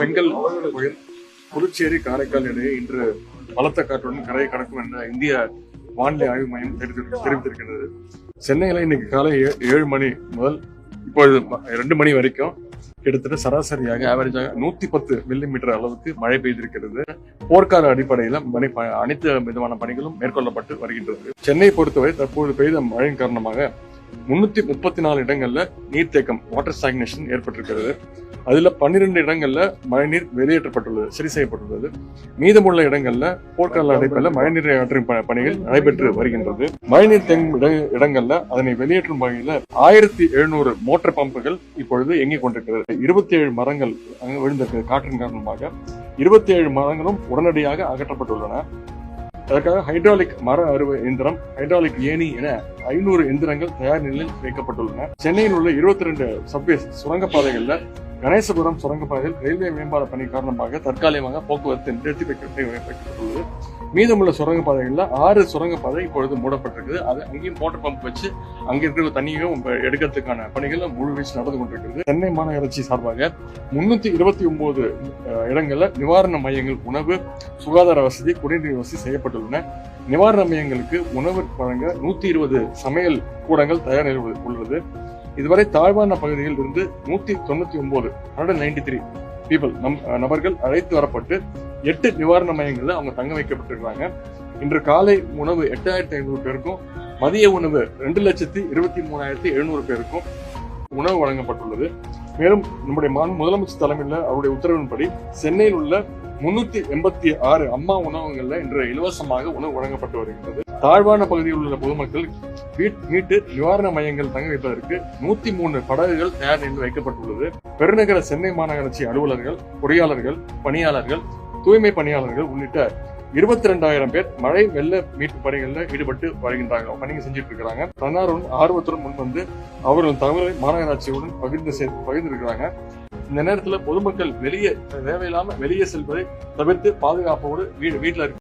செங்கல் புயல் புதுச்சேரி காரைக்கால் இடையே இன்று பலத்த காற்றுடன் கரையை கடக்கும் என்ற இந்திய வானிலை ஆய்வு மையம் தெரிவித்திருக்கிறது சென்னையில இன்னைக்கு காலை ஏ- ஏழு மணி முதல் இப்பொழுது ரெண்டு மணி வரைக்கும் கிட்டத்தட்ட சராசரியாக ஆவரேஜாக நூத்தி பத்து மில்லிமீட்டர் அளவுக்கு மழை பெய்திருக்கிறது. போர்க்கால அடிப்படையில் மணி ப- அனைத்து விதமான பணிகளும் மேற்கொள்ளப்பட்டு வருகின்றது. சென்னை பொறுத்தவரை தற்போது பெய்த மழையின் காரணமாக முன்னூத்தி முப்பத்தி நாலு இடங்கள்ல நீர்த்தேக்கம் வாட்டர் ஸ்டாக்னேஷன் ஏற்பட்டிருக்கிறது. அதுல பன்னிரெண்டு இடங்கள்ல மழைநீர் வெளியேற்றப்பட்டுள்ளது சரி செய்யப்பட்டுள்ளது. மீதமுள்ள இடங்கள்ல போர்க்கால அடைப்பில் மழைநீர் ஆற்றும் பணிகள் நடைபெற்று வருகின்றது. மழைநீர் தேங்கும் இட- இடங்கள்ல அதனை வெளியேற்றும் வகையில ஆயிரத்தி எழுநூறு மோட்டார் பம்புகள் இப்பொழுது இயங்கிக் கொண்டிருக்கிறது. இருபத்தி ஏழு மரங்கள் அங்கு விழுந்திருக்கிறது காற்றின் காரணமாக. இருபத்தி ஏழு மரங்களும் உடனடியாக அகற்றப்பட்டுள்ளன. அதற்காக ஹைட்ராலிக் மர அறுவை இயந்திரம் ஹைட்ராலிக் ஏணி என ஐநூறு எந்திரங்கள் தயார் நிலையில் வைக்கப்பட்டுள்ளன. சென்னையில் உள்ள இருபத்தி ரெண்டு சப்வே சுரங்கப்பாதைகளில் கணேசபுரம் சுரங்கப்பாதையில் ரயில்வே மேம்பால பணி காரணமாக தற்காலிகமாக போக்குவரத்து நிறுத்தி வைக்கப்பட்டுள்ளது மீதமுள்ள சுரங்கப்பாதைகளில் ஆறு சுரங்கப்பாதை இப்பொழுது மூடப்பட்டிருக்குது. அது அங்கேயும் மோட்டர் பம்ப் வச்சு அங்கே இருக்கிற தண்ணியும் எடுக்கிறதுக்கான பணிகள் முழு வீச்சு நடந்து கொண்டிருக்கிறது. சென்னை மாநகராட்சி சார்பாக முன்னூத்தி இருபத்தி ஒன்பது இடங்களில் நிவாரண மையங்கள் உணவு சுகாதார வசதி குடிநீர் வசதி செய்யப்பட்டுள்ளன. நிவாரண மையங்களுக்கு உணவு வழங்க நூத்தி இருபது சமையல் கூடங்கள் தயார் நிலையில் உள்ளது. இதுவரை தாழ்வான பகுதியில் இருந்து நூத்தி தொண்ணூத்தி ஒன்பது ஹண்ட்ரட் நைன்டி த்ரீ பீப்புள் நம் நபர்கள் அழைத்து வரப்பட்டு எட்டு நிவாரண மையங்களில் அவங்க தங்க வைக்கப்பட்டிருக்கிறாங்க. இன்று காலை உணவு எட்டாயிரத்தி ஐநூறு பேருக்கும் மதிய உணவு ரெண்டு லட்சத்தி இருபத்தி மூணாயிரத்தி எழுநூறு பேருக்கும் உணவு வழங்கப்பட்டுள்ளது. மேலும் நம்முடைய மாநில முதலமைச்சர் தலைமையில் அவருடைய உத்தரவின்படி சென்னையில் உள்ள முன்னூத்தி எண்பத்தி ஆறு அம்மா உணவகங்கள்ல இன்று இலவசமாக உணவு வழங்கப்பட்டு வருகின்றது. தாழ்வான பகுதியில் உள்ள பொதுமக்கள் வீட் மீட்டு நிவாரண மையங்கள் தங்க வைப்பதற்கு நூத்தி மூணு படகுகள் தயார் நின்று வைக்கப்பட்டுள்ளது. பெருநகர சென்னை மாநகராட்சி அலுவலர்கள் பொறியாளர்கள் பணியாளர்கள் தூய்மை பணியாளர்கள் உள்ளிட்ட இருபத்தி ரெண்டாயிரம் பேர் மழை வெள்ள மீட்பு பணிகளில் ஈடுபட்டு வருகின்றாங்க பணிகள் செஞ்சுட்டு இருக்காங்க தன்னார்வம் ஆர்வத்துடன் முன்வந்து அவர்கள் தகவலை மாநகராட்சியுடன் பகிர்ந்து செய்- பகிர்ந்திருக்கிறாங்க இந்த நேரத்தில் பொதுமக்கள் வெளியே தேவையில்லாமல் வெளியே செல்வதை தவிர்த்து பாதுகாப்போடு வீடு வீட்டில்